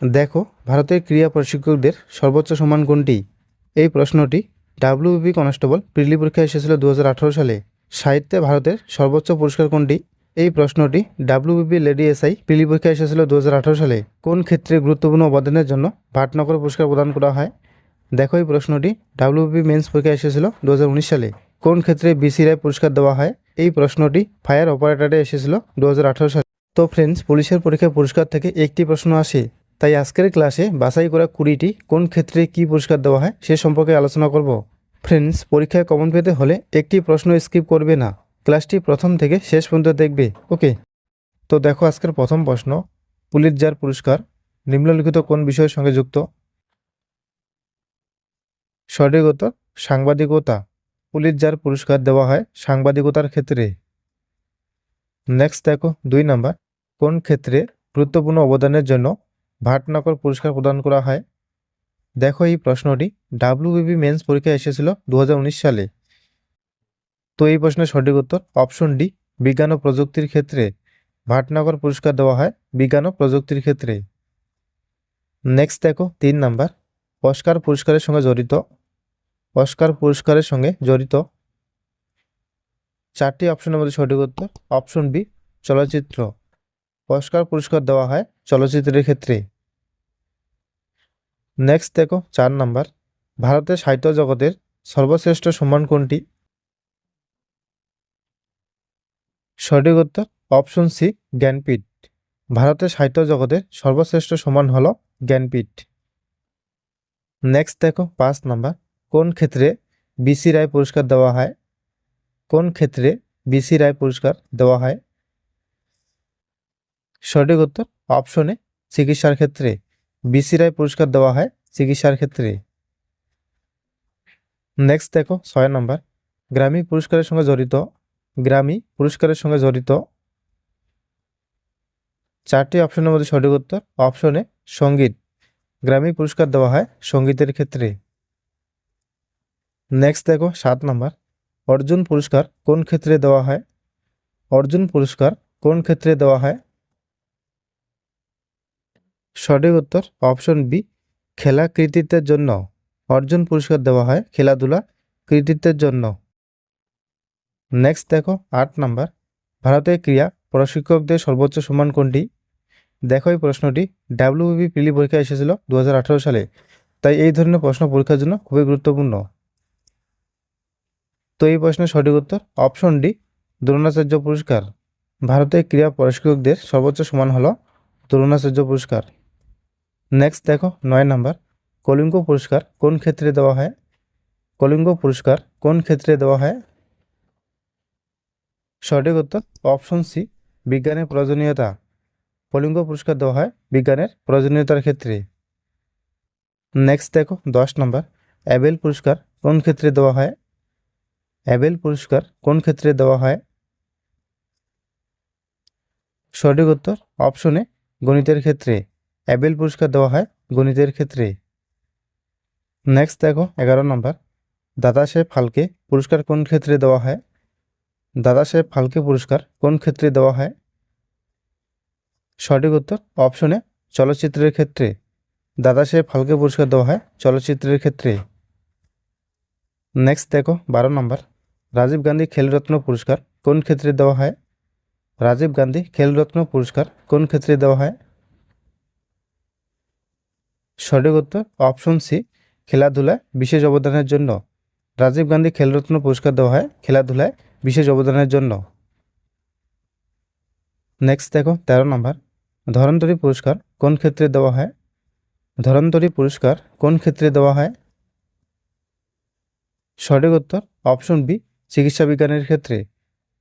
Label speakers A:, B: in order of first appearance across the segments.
A: দেখো, ভারতের ক্রীড়া প্রশিক্ষকদের সর্বোচ্চ সম্মান কোনটি? এই প্রশ্নটি ডাব্লিউবি কনস্টেবল প্রিলি পরীক্ষায় এসেছিল দু হাজার আঠেরো সালে। সাহিত্যে ভারতের সর্বোচ্চ পুরস্কার কোনটি? এই প্রশ্নটি ডাব্লিউবিপি লেডি এসআই প্রিলি পরীক্ষায় এসেছিল দু হাজার আঠারো সালে। কোন ক্ষেত্রে গুরুত্বপূর্ণ অবদানের জন্য ভাটনগর পুরস্কার প্রদান করা হয়? দেখো, এই প্রশ্নটি ডাব্লিউবি মেন্স পরীক্ষায় এসেছিল দু হাজার উনিশ সালে। কোন ক্ষেত্রে বিসি রায় পুরস্কার দেওয়া হয়? এই প্রশ্নটি ফায়ার অপারেটরে এসেছিল দু হাজার আঠেরো সালে। তো ফ্রেন্ডস পুলিশের পরীক্ষায় পুরস্কার থেকে একটি প্রশ্ন আসে। তাই আজকের ক্লাসে বাছাই করা কুড়িটি কোন ক্ষেত্রে কী পুরস্কার দেওয়া হয় সে সম্পর্কে আলোচনা করব। ফ্রেন্ডস পরীক্ষায় কমন পেতে হলে একটি প্রশ্ন স্কিপ করবে না। ক্লাসটি প্রথম থেকে শেষ পর্যন্ত দেখবে। ওকে তো দেখো আজকের প্রথম প্রশ্ন পুলিৎজার পুরস্কার, নিম্নলিখিত কোন বিষয়ের সঙ্গে যুক্ত? সঠিক উত্তর সাংবাদিকতা পুলিৎজার পুরস্কার দেওয়া হয় সাংবাদিকতার ক্ষেত্রে। নেক্সট দেখো, দুই নাম্বার কোন ক্ষেত্রে গুরুত্বপূর্ণ অবদানের জন্য ভাটনগর পুরস্কার প্রদান করা হয়। দেখো এই প্রশ্নটি, ডাব্লিউবিবি মেন্স পরীক্ষায় এসেছিল দু হাজার উনিশ সালে। তো এই প্রশ্নের সঠিক উত্তর, অপশন ডি, বিজ্ঞান ও প্রযুক্তির ক্ষেত্রে। ভাটনগর পুরস্কার দেওয়া হয় বিজ্ঞান ও প্রযুক্তির ক্ষেত্রে। নেক্সট দেখো, তিন নাম্বার, অস্কার পুরস্কারের সঙ্গে জড়িত। অস্কার পুরস্কারের সঙ্গে জড়িত। চারটি অপশনের মধ্যে সঠিক উত্তর, অপশন বি, চলচ্চিত্র। অস্কার পুরস্কার দেওয়া হয় চলচ্চিত্রের ক্ষেত্রে। নেক্সট দেখো, চার নাম্বার। ভারতের সাহিত্য জগতের সর্বশ্রেষ্ঠ সম্মান কোনটি? সঠিক উত্তর, অপশন সি, জ্ঞানপীঠ। ভারতের সাহিত্য জগতের সর্বশ্রেষ্ঠ সম্মান হল জ্ঞানপীঠ। নেক্সট দেখো, পাঁচ নাম্বার। কোন ক্ষেত্রে বিসি রায় পুরস্কার দেওয়া হয়? কোন ক্ষেত্রে বিসি রায় পুরস্কার দেওয়া হয়? সঠিক উত্তর অপশনে চিকিৎসার ক্ষেত্রে বিসি রায় পুরস্কার দেওয়া হয় চিকিৎসার ক্ষেত্রে। নেক্সট দেখো, ছয় নম্বর গ্রামী পুরস্কারের সঙ্গে জড়িত, গ্রামী পুরস্কারের সঙ্গে জড়িত। চারটি অপশনের মধ্যে সঠিক উত্তর অপশনে সংগীত। গ্রামী পুরস্কার দেওয়া হয় সঙ্গীতের ক্ষেত্রে। নেক্সট দেখো, সাত নম্বর অর্জুন পুরস্কার কোন ক্ষেত্রে দেওয়া হয়? অর্জুন পুরস্কার কোন ক্ষেত্রে দেওয়া হয়? সঠিক উত্তর অপশন বি, খেলা কৃতিত্বের জন্য। অর্জুন পুরস্কার দেওয়া হয় খেলাধুলা কৃতিত্বের জন্য। নেক্সট দেখো, আট নাম্বার। ভারতের ক্রীড়া প্রশিক্ষকদের সর্বোচ্চ সম্মান কোনটি? দেখো এই প্রশ্নটি। ডাব্লিউবি পিলি পরীক্ষা এসেছিল দু হাজার আঠারো সালে, তাই এই ধরনের প্রশ্ন পরীক্ষার জন্য খুবই গুরুত্বপূর্ণ। তো এই প্রশ্নের সঠিক উত্তর অপশন ডি, দ্রোণাচার্য পুরস্কার। ভারতের ক্রীড়া প্রশিক্ষকদের সর্বোচ্চ সম্মান হলো দ্রোণাচার্য পুরস্কার। নেক্সট দেখো, নয় নাম্বার। কলিঙ্গ পুরস্কার কোন ক্ষেত্রে দেওয়া হয়? কলিঙ্গ পুরস্কার কোন ক্ষেত্রে দেওয়া হয়? সঠিক উত্তর অপশন সি বিজ্ঞানের প্রয়োজনীয়তা। কলিঙ্গ পুরস্কার দেওয়া হয় বিজ্ঞানের প্রয়োজনীয়তার ক্ষেত্রে। নেক্সট দেখো, দশ নম্বর। অ্যাবেল পুরস্কার কোন ক্ষেত্রে দেওয়া হয়? অ্যাবেল পুরস্কার কোন ক্ষেত্রে দেওয়া হয়? সঠিক উত্তর অপশনে গণিতের ক্ষেত্রে। অ্যাবেল পুরস্কার দেওয়া হয় গণিতের ক্ষেত্রে। নেক্সট দেখো, এগারো নম্বর দাদা সাহেব ফালকে পুরস্কার কোন ক্ষেত্রে দেওয়া হয়? দাদা সাহেব ফালকে পুরস্কার কোন ক্ষেত্রে দেওয়া হয়? সঠিক উত্তর অপশনে চলচ্চিত্রের ক্ষেত্রে। দাদা সাহেব ফালকে পুরস্কার দেওয়া হয় চলচ্চিত্রের ক্ষেত্রে। নেক্সট দেখো, বারো নম্বর রাজীব গান্ধী খেলরত্ন পুরস্কার কোন ক্ষেত্রে দেওয়া হয়? রাজীব গান্ধী খেলরত্ন পুরস্কার কোন ক্ষেত্রে দেওয়া হয়? সঠিক উত্তর অপশন সি, খেলাধুলায় বিশেষ অবদানের জন্য। রাজীব গান্ধী খেলরত্ন পুরস্কার দেওয়া হয় খেলাধুলায় বিশেষ অবদানের জন্য। নেক্সট দেখো, তেরো নম্বর। ধরন্তরী পুরস্কার কোন ক্ষেত্রে দেওয়া হয়? ধরন্তরী পুরস্কার কোন ক্ষেত্রে দেওয়া হয়? সঠিক উত্তর অপশন বি, চিকিৎসা বিজ্ঞানের ক্ষেত্রে।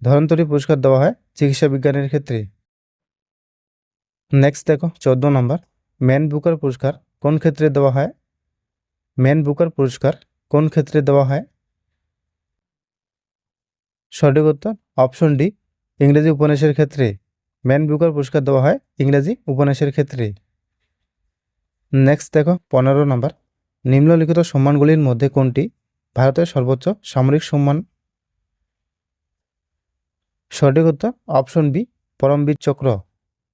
A: ধরন্তরী পুরস্কার দেওয়া হয় চিকিৎসা বিজ্ঞানের ক্ষেত্রে। নেক্সট দেখো, চোদ্দ নম্বর। ম্যান বুকার পুরস্কার কোন ক্ষেত্রে দেওয়া হয়? ম্যান বুকার পুরস্কার কোন ক্ষেত্রে দেওয়া হয়? সঠিক উত্তর অপশন ডি ইংরেজি উপন্যাসের ক্ষেত্রে। ম্যান বুকার পুরস্কার দেওয়া হয় ইংরেজি উপন্যাসের ক্ষেত্রে। নেক্সট দেখো পনেরো নম্বর নিম্নলিখিত সম্মানগুলির মধ্যে কোনটি ভারতের সর্বোচ্চ সামরিক সম্মান? সঠিক উত্তর অপশন বি পরমবীর চক্র।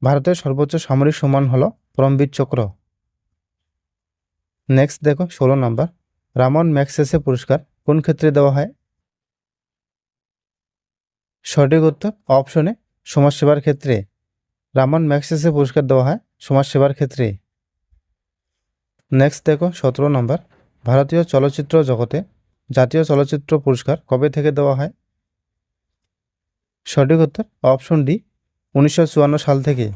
A: ভারতের সর্বোচ্চ সামরিক সম্মান হল পরমবীর চক্র। নেক্সট দেখো, ষোলো নাম্বার। রামন ম্যাক্সেসে পুরস্কার কোন ক্ষেত্রে দেওয়া হয়? সঠিক উত্তর অপশনে সমাজসেবার ক্ষেত্রে। রামন ম্যাক্সেসে পুরস্কার দেওয়া হয় সমাজসেবার ক্ষেত্রে। নেক্সট দেখো, সতেরো নম্বর। ভারতীয় চলচ্চিত্র জগতে জাতীয় চলচ্চিত্র পুরস্কার কবে থেকে দেওয়া হয়? সঠিক উত্তর অপশন ডি উনিশশো চুয়ান্ন সাল থেকে।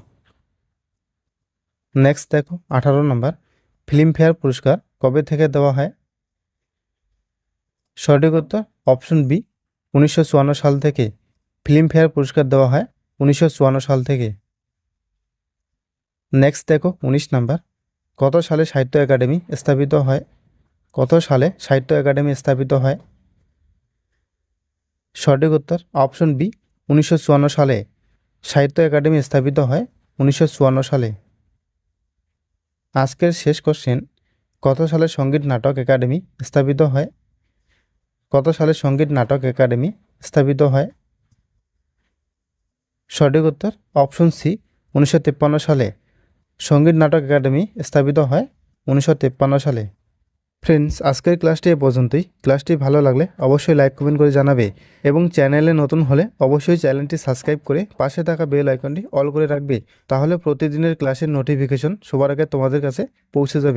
A: নেক্সট দেখো, আঠারো নম্বর। ফিল্মফেয়ার পুরস্কার কবে থেকে দেওয়া হয়? সঠিক উত্তর অপশন বি, উনিশশো চুয়ান্ন সাল থেকে। ফিল্মফেয়ার পুরস্কার দেওয়া হয় উনিশশো চুয়ান্ন সাল থেকে। নেক্সট দেখো, উনিশ নাম্বার। কত সালে সাহিত্য একাডেমি স্থাপিত হয়? কত সালে সাহিত্য একাডেমি স্থাপিত হয়? সঠিক উত্তর অপশন বি, উনিশশো চুয়ান্ন সালে। সাহিত্য একাডেমি স্থাপিত হয় উনিশশো চুয়ান্ন সালে। আজকের শেষ কোশ্চেন কত সালে সংগীত নাটক একাডেমি স্থাপিত হয়? কত সালে সংগীত নাটক একাডেমি স্থাপিত হয়? সঠিক উত্তর অপশন সি উনিশশো তিপ্পান্ন সালে। সংগীত নাটক একাডেমি স্থাপিত হয় উনিশশো তিপ্পান্ন সালে। ফ্রেন্ডস আজকের ক্লাসটি এ পর্যন্তই। ক্লাসটি ভালো লাগলে অবশ্যই লাইক কমেন্ট করে জানাবে এবং চ্যানেলে নতুন হলে অবশ্যই চ্যানেলটি সাবস্ক্রাইব করে পাশে থাকা বেল আইকনটি অল করে রাখবে। তাহলে প্রতিদিনের ক্লাসের নোটিফিকেশন সবার আগে তোমাদের কাছে পৌঁছে যাবে।